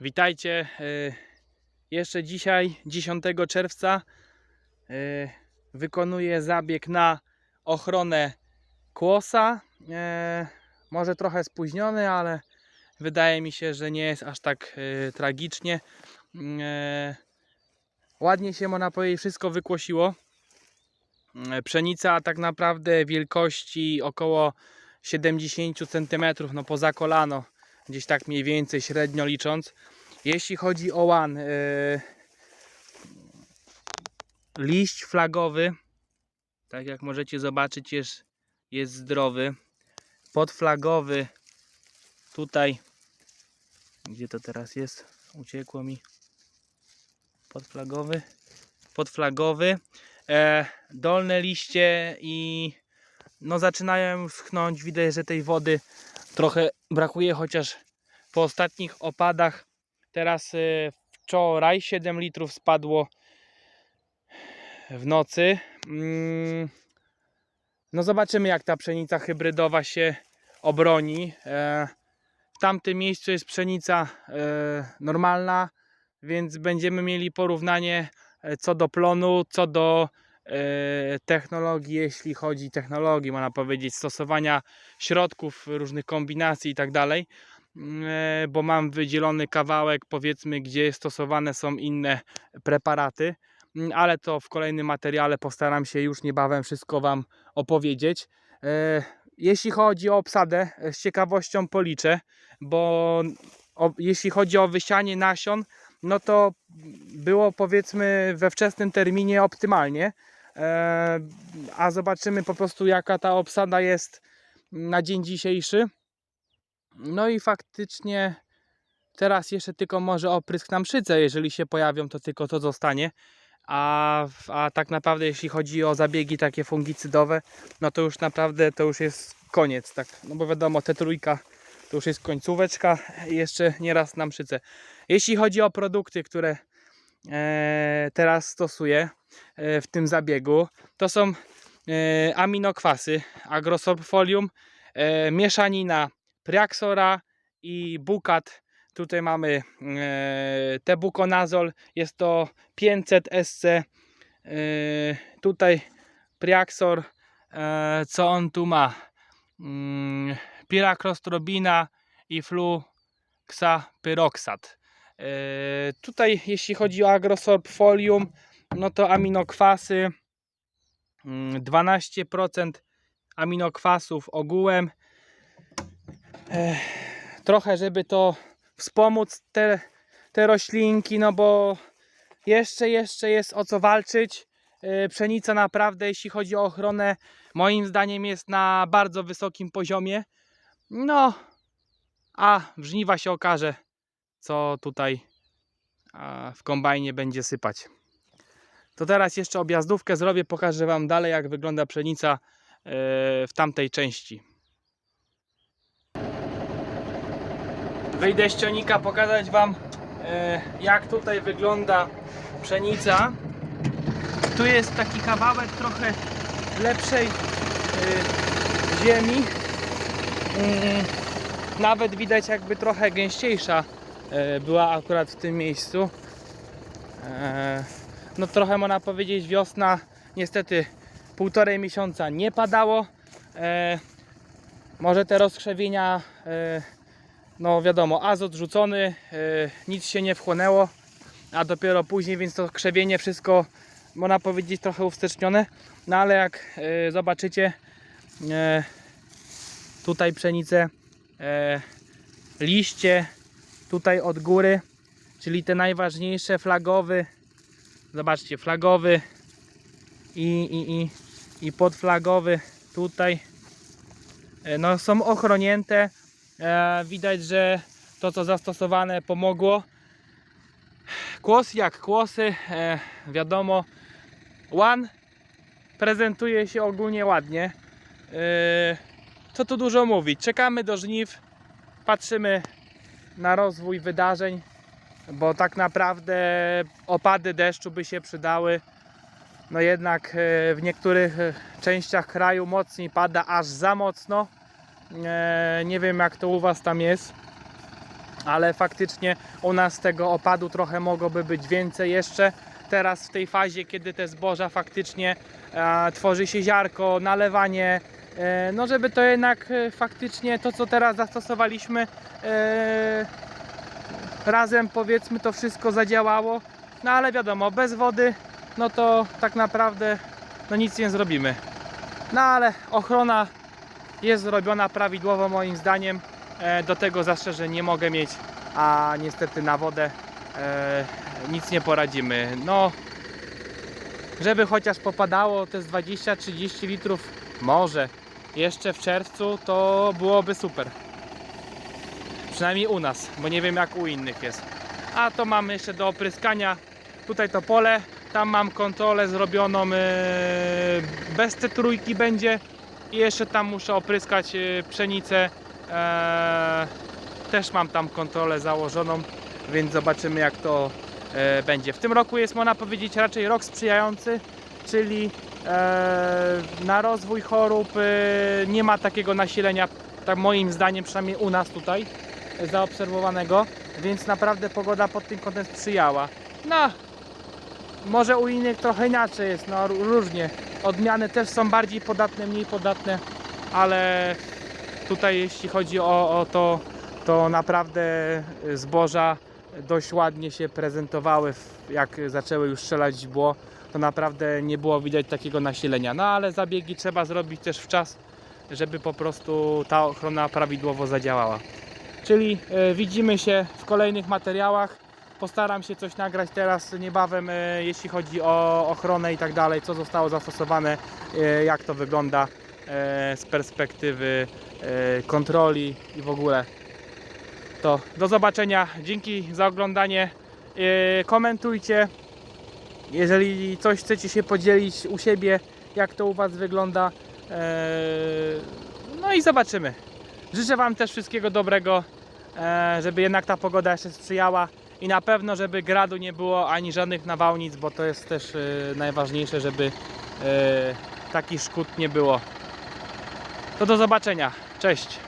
Witajcie. y, Jeszcze dzisiaj, 10 czerwca, y, wykonuję zabieg na ochronę kłosa. E, Może trochę spóźniony, ale wydaje mi się, że nie jest aż tak tragicznie. E, Ładnie się, można powiedzieć, wszystko wykłosiło. E, Pszenica tak naprawdę wielkości około 70 cm, no poza kolano, gdzieś tak mniej więcej średnio licząc. Jeśli chodzi o łan, yy, liść flagowy, tak jak możecie zobaczyć, jest, jest zdrowy. Podflagowy, tutaj, gdzie to teraz jest? Uciekło mi. Podflagowy, podflagowy. E, dolne liście i no zaczynają schnąć. Widać, że tej wody trochę brakuje, chociaż po ostatnich opadach teraz y, wczoraj 7 litrów spadło w nocy. Mm, No zobaczymy jak ta pszenica hybrydowa się obroni. E, W tamtym miejscu jest pszenica e, normalna, więc będziemy mieli porównanie e, co do plonu, co do technologii, jeśli chodzi technologii, można powiedzieć, stosowania środków, różnych kombinacji i tak dalej, Mm, e, bo mam wydzielony kawałek, powiedzmy, gdzie stosowane są inne preparaty, Mm, ale to w kolejnym materiale postaram się już niebawem wszystko Wam opowiedzieć. E, Jeśli chodzi o obsadę, e, z ciekawością policzę, bo jeśli chodzi o wysianie nasion, no to było powiedzmy we wczesnym terminie optymalnie, E, a zobaczymy po prostu jaka ta obsada jest na dzień dzisiejszy. No i faktycznie teraz jeszcze tylko może oprysk na mszyce, jeżeli się pojawią, to tylko to zostanie. A, a tak naprawdę jeśli chodzi o zabiegi takie fungicydowe, no to już naprawdę to już jest koniec, tak. No bo wiadomo, te trójka to już jest końcóweczka, jeszcze nieraz na mszyce. Jeśli chodzi o produkty, które e, teraz stosuję e, w tym zabiegu, to są e, aminokwasy agrosorfolium, e, mieszanina Priaxora i Bukat. Tutaj mamy e, tebukonazol, jest to 500 SC. E, tutaj Priaxor, e, co on tu ma? Mm, Piraclostrobina i fluxapyroxat. E, tutaj jeśli chodzi o agrosorpfolium, no to aminokwasy mm, 12% aminokwasów ogółem Ech, trochę, żeby to wspomóc te, te roślinki, no bo jeszcze, jeszcze jest o co walczyć. Yy, Pszenica naprawdę, jeśli chodzi o ochronę, moim zdaniem jest na bardzo wysokim poziomie. No, a w żniwa się okaże, co tutaj w kombajnie będzie sypać. To teraz jeszcze objazdówkę zrobię, pokażę Wam dalej, jak wygląda pszenica yy, w tamtej części. Wyjdę z cionika pokazać Wam e, jak tutaj wygląda pszenica. Tu jest taki kawałek trochę lepszej e, ziemi. Mm, Nawet widać jakby trochę gęściejsza e, była akurat w tym miejscu. E, No trochę można powiedzieć wiosna. Niestety półtorej miesiąca nie padało. E, Może te rozkrzewienia e, no wiadomo, azot rzucony, nic się nie wchłonęło, a dopiero później, więc to krzewienie wszystko, można powiedzieć, trochę uwstecznione. No ale jak zobaczycie, tutaj pszenicę, liście tutaj od góry, czyli te najważniejsze, flagowy, zobaczcie, flagowy i, i, i, i podflagowy tutaj, yy, no są ochronięte, E, widać, że to co zastosowane pomogło. Kłos jak kłosy, e, wiadomo. One prezentuje się ogólnie ładnie. E, co tu dużo mówić? Czekamy do żniw, patrzymy na rozwój wydarzeń, bo tak naprawdę opady deszczu by się przydały. No jednak e, w niektórych e, częściach kraju mocniej pada, aż za mocno. E, nie wiem jak to u Was tam jest, ale faktycznie u nas tego opadu trochę mogłoby być więcej jeszcze. Teraz w tej fazie, kiedy te zboża faktycznie tworzy się ziarko, nalewanie, no żeby to jednak e, faktycznie to co teraz zastosowaliśmy e, razem powiedzmy to wszystko zadziałało. No ale wiadomo, bez wody no to tak naprawdę no nic nie zrobimy. No ale ochrona jest zrobiona prawidłowo moim zdaniem. E, Do tego zastrzeżeń nie mogę mieć, a niestety na wodę e, nic nie poradzimy. No, żeby chociaż popadało te z 20-30 litrów, może jeszcze w czerwcu, to byłoby super. Przynajmniej u nas, bo nie wiem jak u innych jest. A to mamy jeszcze do opryskania. Tutaj to pole, tam mam kontrolę zrobioną e, bez te trójki będzie i jeszcze tam muszę opryskać e, pszenicę. E, też mam tam kontrolę założoną, więc zobaczymy jak to będzie. W tym roku jest można powiedzieć raczej rok sprzyjający, czyli na rozwój chorób e, nie ma takiego nasilenia, tak moim zdaniem przynajmniej u nas tutaj e, zaobserwowanego, więc naprawdę pogoda pod tym kątem sprzyjała. No, może u innych trochę inaczej jest, no ró- różnie. Odmiany też są bardziej podatne, mniej podatne, ale tutaj jeśli chodzi o, o to, to naprawdę zboża dość ładnie się prezentowały, jak zaczęły już strzelać źdźbło, to naprawdę nie było widać takiego nasilenia. No ale zabiegi trzeba zrobić też w czas, żeby po prostu ta ochrona prawidłowo zadziałała. Czyli e, widzimy się w kolejnych materiałach. Postaram się coś nagrać teraz niebawem, e, jeśli chodzi o ochronę i tak dalej, co zostało zastosowane, e, jak to wygląda z perspektywy kontroli i w ogóle. To do zobaczenia. Dzięki za oglądanie. Komentujcie. Jeżeli coś chcecie się podzielić u siebie, jak to u Was wygląda. E, No i zobaczymy. Życzę Wam też wszystkiego dobrego, e, żeby jednak ta pogoda jeszcze sprzyjała i na pewno, żeby gradu nie było ani żadnych nawałnic, bo to jest też e, najważniejsze, żeby e, takich szkód nie było. To do zobaczenia. Cześć.